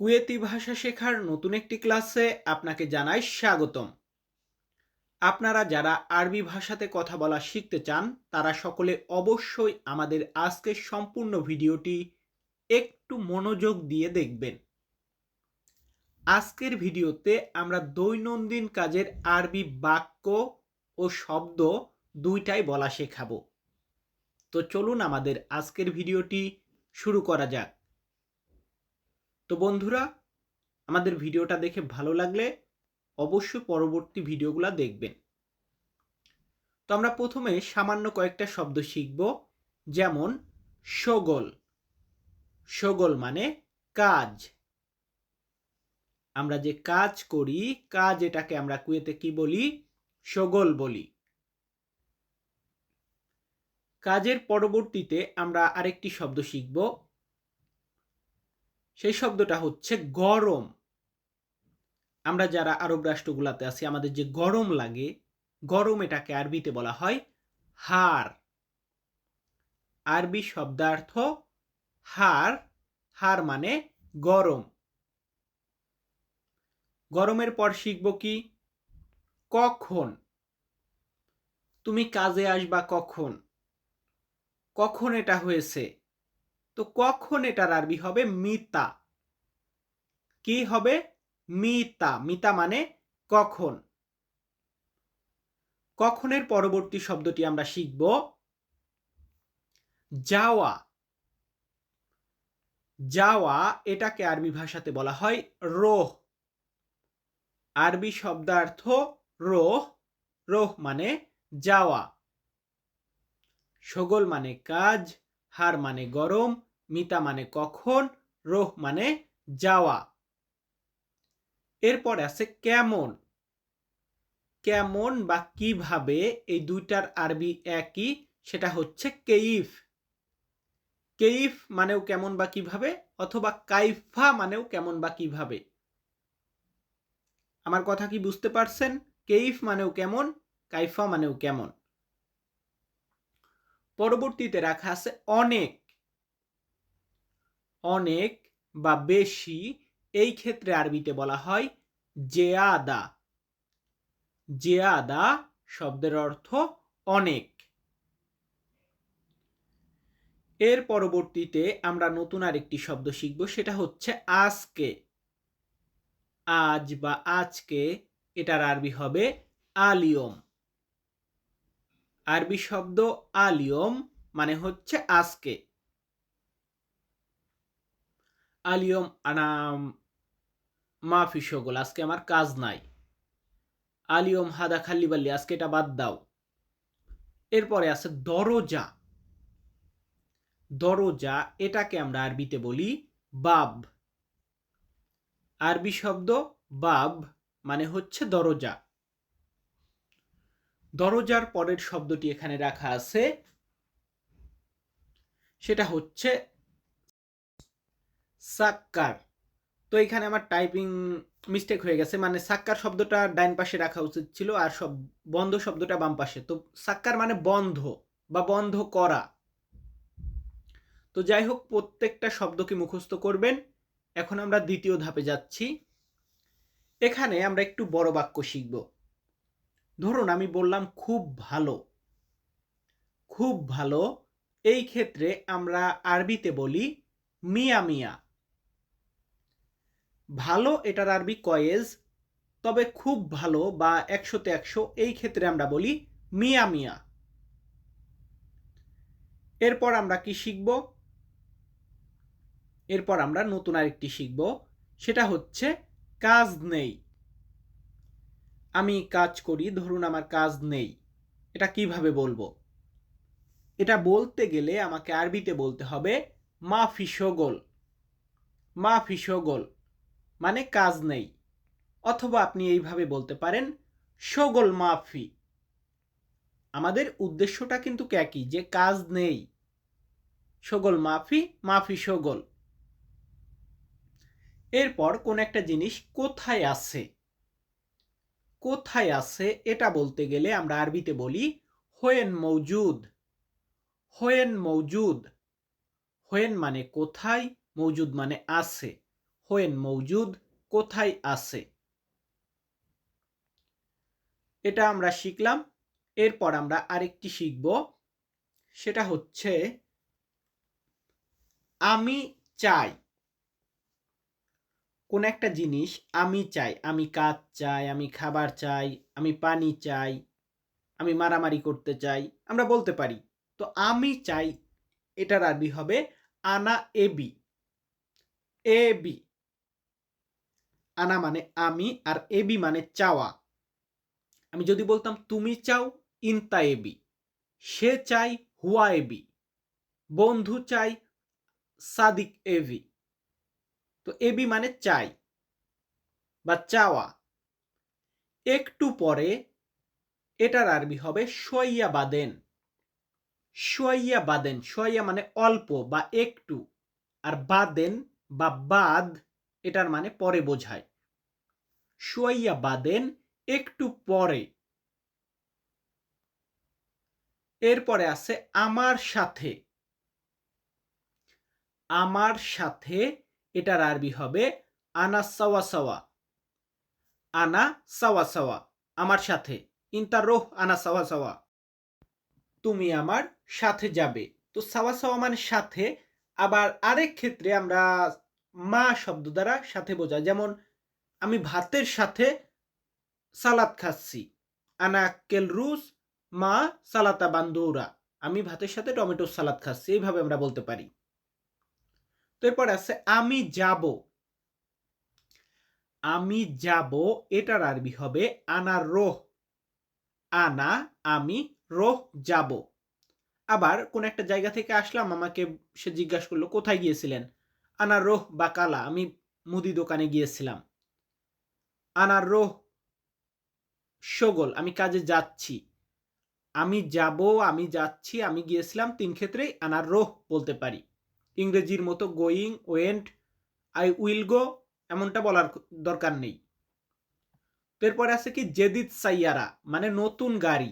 Kuwaiti ভাষা শেখার নতুন একটি ক্লাসে আপনাকে জানাই স্বাগতম। আপনারা যারা আরবি ভাষাতে কথা বলা শিখতে চান, তারা সকলে অবশ্যই আমাদের আজকের সম্পূর্ণ ভিডিওটি একটু মনোযোগ দিয়ে দেখবেন। আজকের ভিডিওতে আমরা দৈনন্দিন কাজের আরবি বাক্য ও শব্দ দুইটাই বলা শেখাবো। তো চলুন আমাদের আজকের ভিডিওটি শুরু করা যাক। তো বন্ধুরা, আমাদের ভিডিওটা দেখে ভালো লাগলে অবশ্যই পরবর্তী ভিডিওগুলো দেখবেন। তো আমরা প্রথমে সামান্য কয়েকটা শব্দ শিখব, যেমন সগল। সগল মানে কাজ। আমরা যে কাজ করি, কাজ এটাকে আমরা কুয়েতে কি বলি? সগল বলি। কাজের পরবর্তীতে আমরা আরেকটি শব্দ শিখব সেই শব্দটা হচ্ছে গরম। আমরা যারা আরব রাষ্ট্রগুলাতে আছি, আমাদের যে গরম লাগে, গরম এটাকে আরবিতে বলা হয় হার। আরবি শব্দার্থ হার হার মানে গরম। গরমের পর শিখব কি? কখন? তুমি কাজে আসবা কখন? কখন এটা হয়েছে? তো কখন এটার আরবি হবে? মিতা। কি হবে? মিতা। মিতা মানে কখন? কখনের পরবর্তী শব্দটি আমরা শিখব। যাওয়া। যাওয়া এটাকে আরবি ভাষাতে বলা হয় রোহ। আরবি শব্দার্থ রোহ। রোহ মানে যাওয়া। সগল মানে কাজ, হার মানে গরম মিতা মানে কখন, রোহ মানে যাওয়া। এরপর আছে কেমন। কেমন বা কীভাবে এই দুইটার আরবি একই, সেটা হচ্ছে কেইফ। কেইফ মানেও কেমন বা কীভাবে, অথবা কাইফা মানেও কেমন বা কীভাবে। আমার কথা কি বুঝতে পারছেন? কেইফ মানেও কেমন, কাইফা মানেও কেমন। পরবর্তীতে রাখা আছে অনেক। অনেক বা বেশি এই ক্ষেত্রে আরবিতে বলা হয় জেয়াদা। জেয়াদা শব্দের অর্থ অনেক। এর পরবর্তীতে আমরা নতুন আরেকটি শব্দ শিখব, সেটা হচ্ছে আজকে। আজ বা আজকে এটার আরবি হবে আলিয়ম। আরবি শব্দ আলিয়ম মানে হচ্ছে আজকে। আলিয়ম আনাম মাফি শগল আজকে আমার কাজ নাই। আলিয়ম হাদা খাল্লিবাল্লি আজকে এটা বাদ দাও। এরপরে আছে দরজা। দরজা, এটাকে আমরা আরবিতে বলি বাব। আরবি শব্দ বাব মানে হচ্ছে দরজা। দরজার পরের শব্দটি এখানে রাখা আছে। সেটা হচ্ছে সাক্কার। তো এখানে আমার টাইপিং মিস্টেক হয়ে গেছে। মানে সাক্কার শব্দটা ডাইন পাশে রাখা উচিত ছিল আর সব বন্ধ শব্দটা বাম পাশে। তো সাক্কার মানে বন্ধ বা বন্ধ করা। তো যাই হোক, প্রত্যেকটা শব্দকে মুখস্থ করবেন। এখন আমরা দ্বিতীয় ধাপে যাচ্ছি। এখানে আমরা একটু বড় বাক্য শিখব। ধরুন, আমি বললাম, খুব ভালো। খুব ভালো। এই ক্ষেত্রে আমরা আরবিতে বলি, মিয়া মিয়া। ভালো এটার আরবি কয়েজ, তবে খুব ভালো বা একশোতে একশো, এই ক্ষেত্রে আমরা বলি মিয়া মিয়া। এরপর আমরা কি শিখব? এরপর আমরা নতুন আরেকটি শিখব, সেটা হচ্ছে কাজ নেই। আমি কাজ করি, ধরুন আমার কাজ নেই, এটা কীভাবে বলব? এটা বলতে গেলে আমাকে আরবিতে বলতে হবে, মা ফিসগোল মা ফিসগোল মানে কাজ নেই। অথবা আপনি এইভাবে বলতে পারেন, সগোল মাফি। আমাদের উদ্দেশ্যটা কিন্তু একই? যে কাজ নেই। সগোল মাফি মাফি সগোল। এরপর কোন একটা জিনিস কোথায় আছে? কোথায় আছে? এটা বলতে গেলে আমরা আরবিতে বলি, হোয়েন মৌজুদ। হোয়েন মৌজুদ। হোয়েন মানে কোথায়? মৌজুদ মানে আছে। হোয়েন মৌজুদ কোথায় আছে? এটা আমরা শিখলাম। এরপর আমরা আরেকটি শিখব। সেটা হচ্ছে, আমি চাই। কোন একটা জিনিস, আমি চাই। আমি কাজ চাই, আমি খাবার চাই, আমি পানি চাই, আমি মারামারি করতে চাই, আমরা বলতে পারি। তো আমি চাই, এটার আরবি হবে আনা এবি এ বি। আনা মানে আমি আর এবি মানে চাওয়া। আমি যদি বলতাম, তুমি চাও ইনতা এবি সে চাই হুয়া এবি বন্ধু চাই সাদিক এভি তো এবি মানে চাই বা চাওয়া। একটু পরে এটার আরবি হবে সইয়া বাদেন সইয়া বাদেন সইয়া মানে অল্প বা একটু, আর বাদেন বা বাদ, এটার মানে পরে বোঝায়। সইয়া বাদেন একটু পরে। এরপরে আছে, আমার সাথে। আমার সাথে এটার আরবি হবে, আনা সাওয়া সাওয়া। আনা সাওয়া সাওয়া। আমার সাথে। ইন্টার রোহ, আনা সাওয়া সাওয়া। তুমি আমার সাথে যাবে। তো সাওয়া সাওয়া মানে সাথে। আবার আরেক ক্ষেত্রে আমরা মা শব্দ দ্বারা সাথে বোঝায়, যেমন আমি ভাতের সাথে সালাদ খাচ্ছি। আনা কেল রুস, মা, সালাতা বান্দুরা। আমি ভাতের সাথে টমেটো সালাদ খাচ্ছি, এইভাবে আমরা বলতে পারি। তো এরপর আছে, আমি যাব। আমি যাব, এটার আরবি হবে আনা রোহ আনা, আমি রোহ যাব। আবার কোন একটা জায়গা থেকে আসলাম, আমাকে সে জিজ্ঞাসা করল, কোথায় গিয়েছিলেন? আনা রোহ বা কালা আমি মুদি দোকানে গিয়েছিলাম। আনার রোহ সগোল, আমি কাজে যাচ্ছি। আমি যাব, আমি যাচ্ছি, আমি গিয়েছিলাম তিন ক্ষেত্রেই আনার রোহ বলতে পারি। ইংরেজির মতো going went I will go এমনটা বলার দরকার নেই। এরপরে আছে কি? জেদিদ সাইয়ারা মানে নতুন গাড়ি।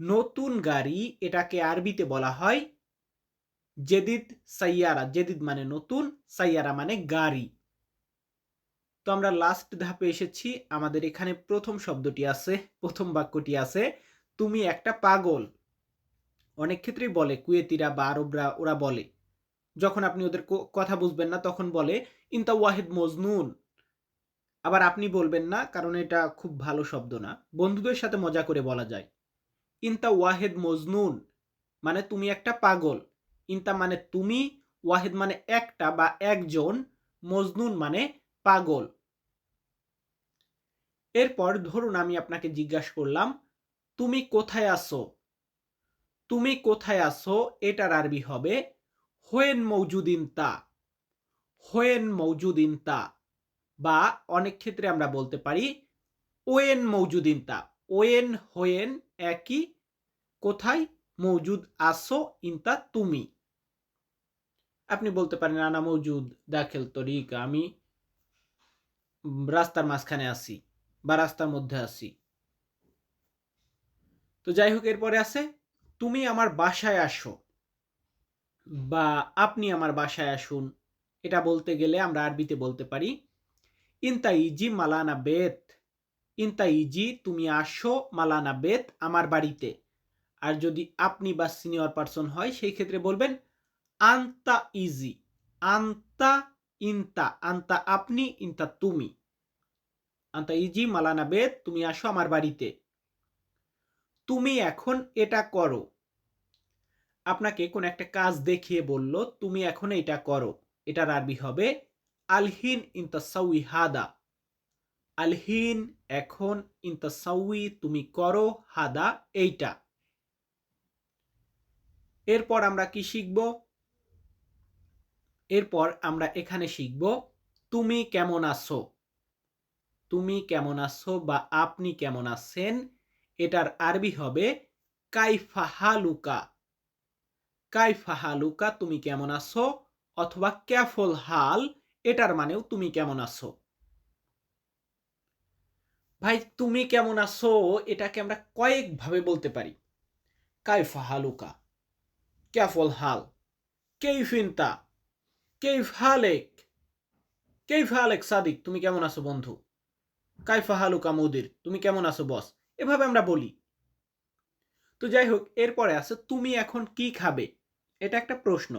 নতুন গাড়ি, এটাকে আরবিতে বলা হয় জেদিদ সাইয়ারা। জেদিদ মানে নতুন, সাইয়ারা মানে গাড়ি। তো আমরা লাস্ট ধাপে এসেছি। আমাদের এখানে প্রথম শব্দটি আছে, প্রথম বাক্যটি আছে, তুমি একটা পাগল। অনেক ক্ষেত্রেই বলে, কুয়েতিরা বা আরবরা, ওরা বলে। যখন আপনি ওদের কথা বুঝবেন না, তখন বলে, ইনতা ওয়াহেদ মজনুন। আবার আপনি বলবেন না, কারণ এটা খুব ভালো শব্দ না। বন্ধুদের সাথে মজা করে বলা যায়। ইনতা ওয়াহেদ মজনুন। মানে তুমি একটা পাগল। ইনতা মানে তুমি, ওয়াহেদ মানে একটা বা, একজন। মজনুন মানে পাগল। এরপর ধরুন আমি আপনাকে জিজ্ঞাসা করলাম, তুমি কোথায় আসো তুমি কোথায় আসো এটার আরবি হবে, হোয়েন মৌজুদিন তা, হোয়েন মৌজুদিন তা বা অনেক ক্ষেত্রে আমরা বলতে পারি, ওয়েন মৌজুদিন তা ওয়েন, হোয়েন, একই, কোথায় মৌজুদ আসো ইনতা, তুমি আপনি বলতে পারেন আনা মৌজুদ, দাখেল তরিকা, আমি রাস্তার মাঝখানে আসি বা রাস্তার মধ্যে আসি তো যাই হোক, এরপরে আছে, তুমি আমার বাসায় আসো বা আপনি আমার বাসায় আসুন। এটা বলতে গেলে আমরা আরবিতে বলতে পারি ইনতা ইজি মালানা বেত। ইনতা ইজি তুমি আসো মালানা বেত আমার বাড়িতে। আর যদি আপনি বা সিনিয়র পারসন হয়, সেই ক্ষেত্রে বলবেন, আন্তা ইজি। আন্তা ইনতা, আন্তা আপনি, ইনতা তুমি। আন্তা ইজি, মালানা বেদ, তুমি আসো আমার বাড়িতে। তুমি এখন এটা করো। আপনাকে কোন একটা কাজ দেখিয়ে বলল, তুমি এখন এটা করো। এটার আরবি হবে, আলহিন ইনতাসাউই হাদা। আলহিন, এখন ইনতাসাউই তুমি করো, হাদা, এইটা। এরপর আমরা কি শিখব? এরপর আমরা এখানে শিখব, তুমি কেমন আছো? তুমি কেমন আছো বা আপনি কেমন আছেন? এটার আরবি হবে কাইফাহালুকা কাইফাহালুকা তুমি কেমন আছো? অথবা, ক্যাফল হাল। এটার মানেও, তুমি কেমন আছো? ভাই, তুমি কেমন আছো? এটাকে আমরা কয়েকভাবে বলতে পারি। কাইফাহালুকা ক্যাফল হাল। কেইফিনতা কেইফ হালেক সাদিক, তুমি কেমন আছো বন্ধু? কাইফা হালুকা মুদির, তুমি কেমন আছো বস? এভাবে আমরা বলি। তো যাই হোক এরপরে আছে, তুমি এখন কি খাবে? এটা একটা প্রশ্ন।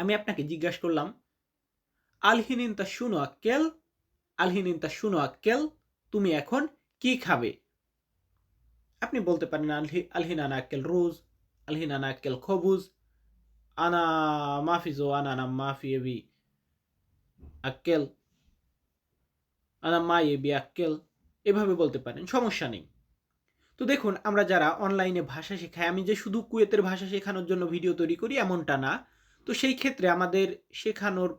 আমি আপনাকে জিজ্ঞাসা করলাম, আলহিনিন তা শুনো আক্কেল, আলহিনিন তা শুনো আক্কেল, তুমি এখন কি খাবে? আপনি বলতে পারেন আলহি আলহিন আনা আক্কেল রোজ আলহিন আনা আক্কেল খবুজ আনা মাফিজো আনা না মাফি এবি আক্কেল আনা মা এবি আক্কেল এভাবে বলতে পারেন সমস্যা নেই তো দেখুন, আমরা যারা অনলাইনে ভাষা শেখাই, আমি যে শুধু কুয়েতের ভাষা শেখানোর জন্য ভিডিও তৈরি করি এমনটা না। তো সেই ক্ষেত্রে আমাদের শেখানোর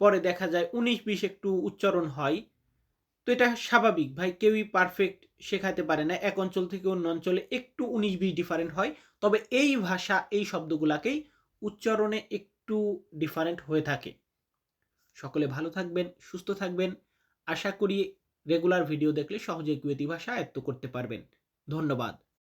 পরে দেখা যায় উনিশ বিশ একটু উচ্চারণ হয়। তো এটা স্বাভাবিক, ভাই, কেউই পারফেক্ট শেখাতে পারে না। এক অঞ্চল থেকে অন্য অঞ্চলে একটু উনিশ বিশ ডিফারেন্ট হয়। তবে এই ভাষা, এই শব্দগুলাকেই উচ্চারণে একটু ডিফারেন্ট হয়ে থাকে। সকলে ভালো থাকবেন, সুস্থ থাকবেন। আশা করি রেগুলার ভিডিও দেখলে সহজে কুয়েতি ভাষা আয়ত্ত করতে পারবেন। ধন্যবাদ।